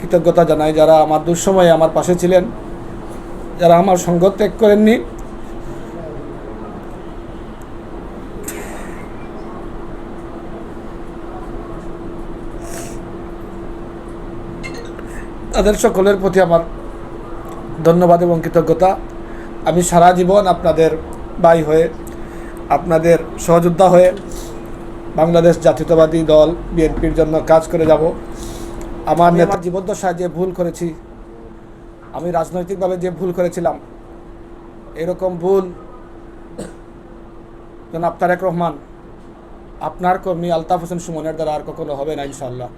কৃতজ্ঞতা জানাই যারা আমার দুঃসময়ে আমার পাশে ছিলেন, যারা আমার সঙ্গ ত্যাগ করেননি। তাদের সকলের প্রতি আমার ধন্যবাদ এবং কৃতজ্ঞতা। আমি সারা জীবন আপনাদের ভাই হয়ে, আপনাদের সহযোদ্ধা হয়ে বাংলাদেশ জাতীয়তাবাদী দল, বিএনপির জন্য কাজ করে যাব। আমার নেতা জীবদ্দশায় যে ভুল করেছি, আমি রাজনৈতিকভাবে যে ভুল করেছিলাম, এরকম ভুল যেন আফতারেক রহমান, আপনার কর্মী আলতাফ হোসেন সুমনের দ্বারা আর কখনো হবে না ইনশাল্লাহ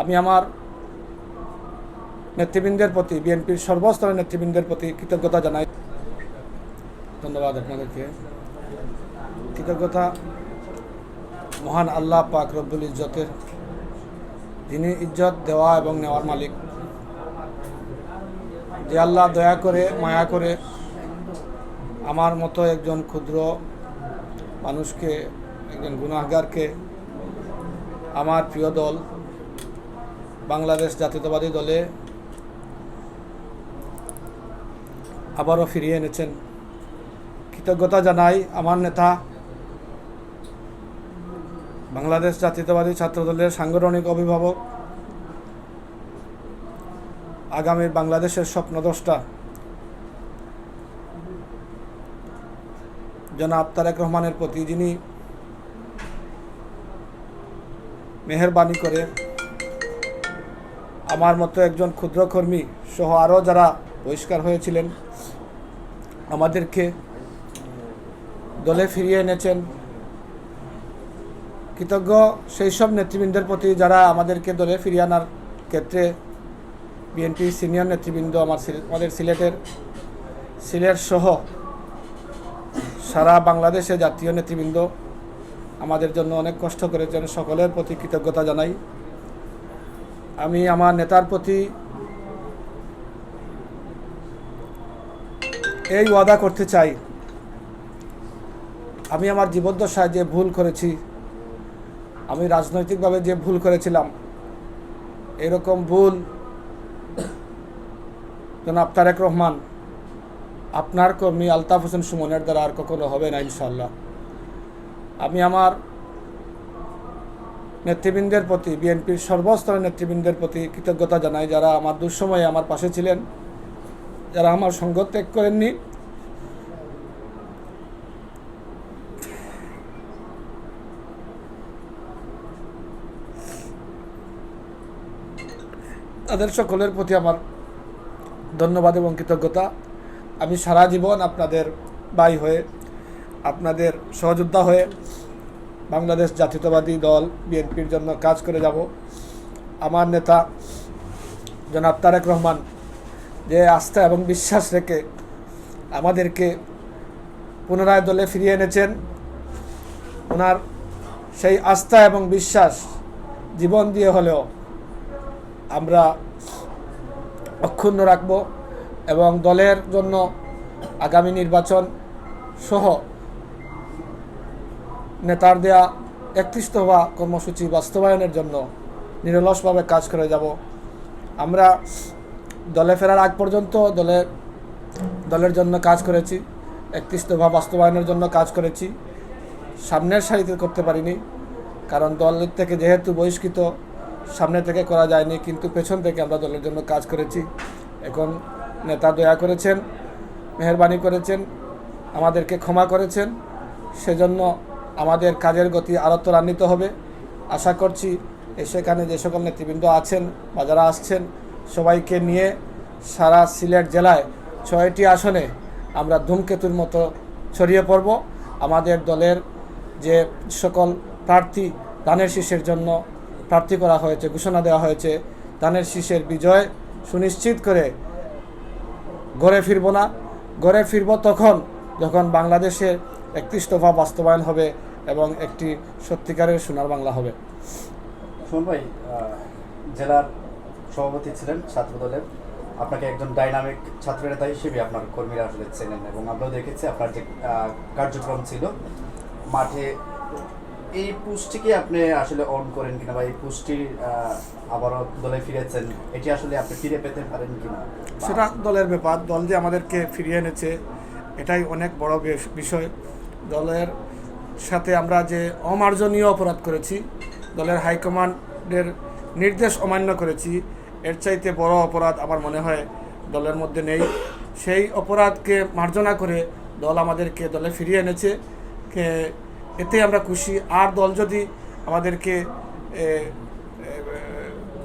আমি আমার নেতৃবৃন্দের প্রতি, বিএনপির সর্বস্তরের নেতৃবৃন্দের প্রতি কৃতজ্ঞতা জানাই। ধন্যবাদ আপনাদেরকে। কৃতজ্ঞতা, মহান আল্লাহ পাক রব্বুল ইজ্জতের যিনি ইজ্জত দেওয়া এবং নেওয়ার মালিক। যে আল্লাহ দয়া করে, মায়া করে আমার মতো একজন ক্ষুদ্র মানুষকে, একজন গুণাহগারকে আমার প্রিয় দল, বাংলাদেশ জাতীয়তাবাদী দলে আবারও ফিরিয়ে এনেছেন। কৃতজ্ঞতা জানাই আমার নেতা বাংলাদেশ জাতীয়তাবাদী ছাত্রদলের সাংগঠনিক অভিভাবক। আগামী বাংলাদেশের স্বপ্নদ্রষ্টা। জনাব তারেক রহমানের প্রতি যিনি মেহরবানি করে আমার মতো একজন ক্ষুদ্র কর্মী সহ আরও যারা বহিষ্কার হয়েছিলেন, আমাদেরকে দলে ফিরিয়ে এনেছেন। কৃতজ্ঞ সেই সব নেতৃবৃন্দের প্রতি যারা আমাদেরকে দলে ফিরিয়ে আনার ক্ষেত্রে বিএনপি সিনিয়র নেতৃবৃন্দ, আমার আমাদের সিলেটের সিলেট সহ সারা বাংলাদেশে জাতীয় নেতৃবৃন্দ আমাদের জন্য অনেক কষ্ট করেছেন। সকলের প্রতি কৃতজ্ঞতা জানাই। আমি আমার নেতার প্রতি এই ওয়াদা করতে চাই। আমি আমার জীবদ্দশায় যে ভুল করেছি আমি রাজনৈতিকভাবে যে ভুল করেছিলাম, এরকম ভুল, জনাব তারেক রহমান, আপনার কর্মী আলতাফ হোসেন সুমনের দ্বারা আর কখনো হবে না ইনশাল্লাহ আমি আমার নেতৃবৃন্দের প্রতি, বিএনপির সর্বস্তরের নেতৃবৃন্দের প্রতি কৃতজ্ঞতা জানাই, যারা আমার দুঃসময়ে আমার পাশে ছিলেন, যারা আমার সঙ্গ ত্যাগ করেননি। তাদের সকলের প্রতি আমার ধন্যবাদ এবং কৃতজ্ঞতা। আমি সারা জীবন আপনাদের ভাই হয়ে, আপনাদের সহযোদ্ধা হয়ে বাংলাদেশ জাতীয়তাবাদী দল, বিএনপির জন্য কাজ করে যাব। আমার নেতা জনাব তারেক রহমান, যে আস্থা এবং বিশ্বাস রেখে আমাদেরকে পুনরায় দলে ফিরিয়ে এনেছেন, ওনার সেই আস্থা এবং বিশ্বাস জীবন দিয়ে হলেও অক্ষুণ্ণ রাখব এবং দলের জন্য আগামী নির্বাচন সহ নেতার দেয়া একত্রিশ হওয়া কর্মসূচি বাস্তবায়নের জন্য নিরলসভাবে কাজ করে যাব। আমরা দলে ফেরার আগ পর্যন্ত দলের দলের জন্য কাজ করেছি একত্রিশ দফা বাস্তবায়নের জন্য কাজ করেছি। সামনের সারিতে করতে পারিনি, কারণ দল থেকে যেহেতু বহিষ্কৃত সামনে থেকে করা যায়নি, কিন্তু পেছন থেকে আমরা দলের জন্য কাজ করেছি। এখন নেতা দয়া করেছেন, মেহরবানি করেছেন, আমাদেরকে ক্ষমা করেছেন। সেজন্য আমাদের কাজের গতি আরও ত্বরান্বিত হবে। আশা করছি সেখানে যে সকল নেতৃবৃন্দ আছেন বা যারা আসছেন, সবাইকে নিয়ে সারা সিলেট জেলায় ছয়টি আসনে আমরা ধূমকেতুর মতো ছড়িয়ে পড়ব। আমাদের দলের যে সকল প্রার্থী, দানের শীষের জন্য প্রার্থী করা হয়েছে, ঘোষণা দেওয়া হয়েছে। দানের শীষের বিজয় সুনিশ্চিত করে ঘরে ফিরব না। ঘরে ফিরব তখন যখন বাংলাদেশের একত্রিশ দফা বাস্তবায়ন হবে এবং একটি সত্যিকারের সোনার বাংলা হবে। সুমন ভাই জেলার সভাপতি ছিলেন ছাত্র দলের। আপনাকে একজন ডাইনামিক ছাত্র নেতা হিসেবে আপনার কর্মীরা আসলে চেনেন এবং আমরাও দেখেছি আপনার যে কার্যক্রম ছিল, মাঠে এই পুষ্টিকে আপনি আসলে অন করেন কিনা বা এই পুষ্টি আহ, আবারও দলে ফিরেছেন এটি আসলে আপনি ফিরে পেতে পারেন কিনা? সেটা দলের ব্যাপার। দল যে আমাদেরকে ফিরিয়ে এনেছে এটাই অনেক বড় বিষয়। দলের সাথে আমরা যে অমার্জনীয় অপরাধ করেছি দলের হাইকমান্ডের নির্দেশ অমান্য করেছি এর চাইতে বড় অপরাধ আমার মনে হয় দলের মধ্যে নেই। সেই অপরাধকে মার্জনা করে দল আমাদেরকে দলে ফিরিয়ে এনেছে। কে এতে আমরা খুশি। আর দল যদি আমাদেরকে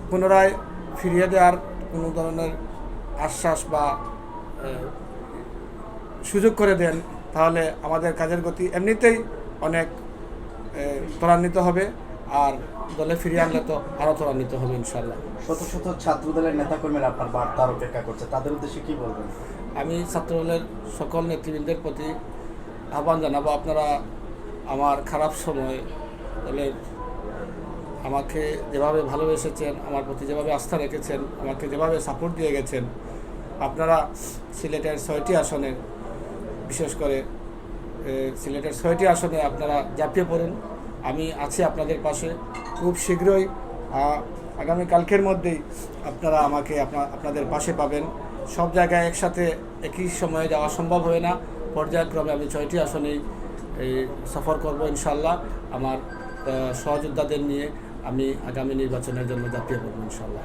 পুনরায় ফিরিয়ে দেওয়ার কোনো ধরনের আশ্বাস বা সুযোগ করে দেন তাহলে আমাদের কাজের গতি এমনিতেই অনেক ত্বরান্বিত হবে। আর দলে ফিরিয়ে আনলে তো আরও ত্বরান্বিত হবে ইনশাল্লাহ শত শত ছাত্র দলের নেতাকর্মীরা আপনার বার্তার অপেক্ষা করছে। তাদের উদ্দেশ্যে কী বলবেন? আমি ছাত্রদলের সকল নেতৃবৃন্দের প্রতি আহ্বান জানাব। আপনারা আমার খারাপ সময় দলের আমাকে যেভাবে ভালোবেসেছেন, আমার প্রতি যেভাবে আস্থা রেখেছেন, আমাকে যেভাবে সাপোর্ট দিয়ে গেছেন, আপনারা সিলেটের ছয়টি আসনে, বিশেষ করে সিলেটের ছয়টি আসনে আপনারা ঝাঁপিয়ে পড়ুন। আমি আছি আপনাদের পাশে। খুব শীঘ্রই আগামী কালকের মধ্যেই আপনারা আমাকে আপনা- আপনাদের পাশে পাবেন। সব জায়গায় একসাথে একই সময়ে যাওয়া সম্ভব হয় না। পর্যায়ক্রমে আমি ছয়টি আসনেই এই সফর করব ইনশাল্লাহ আমার সহযোদ্ধাদের নিয়ে আমি আগামী নির্বাচনের জন্য জাতীয় করব ইনশাল্লাহ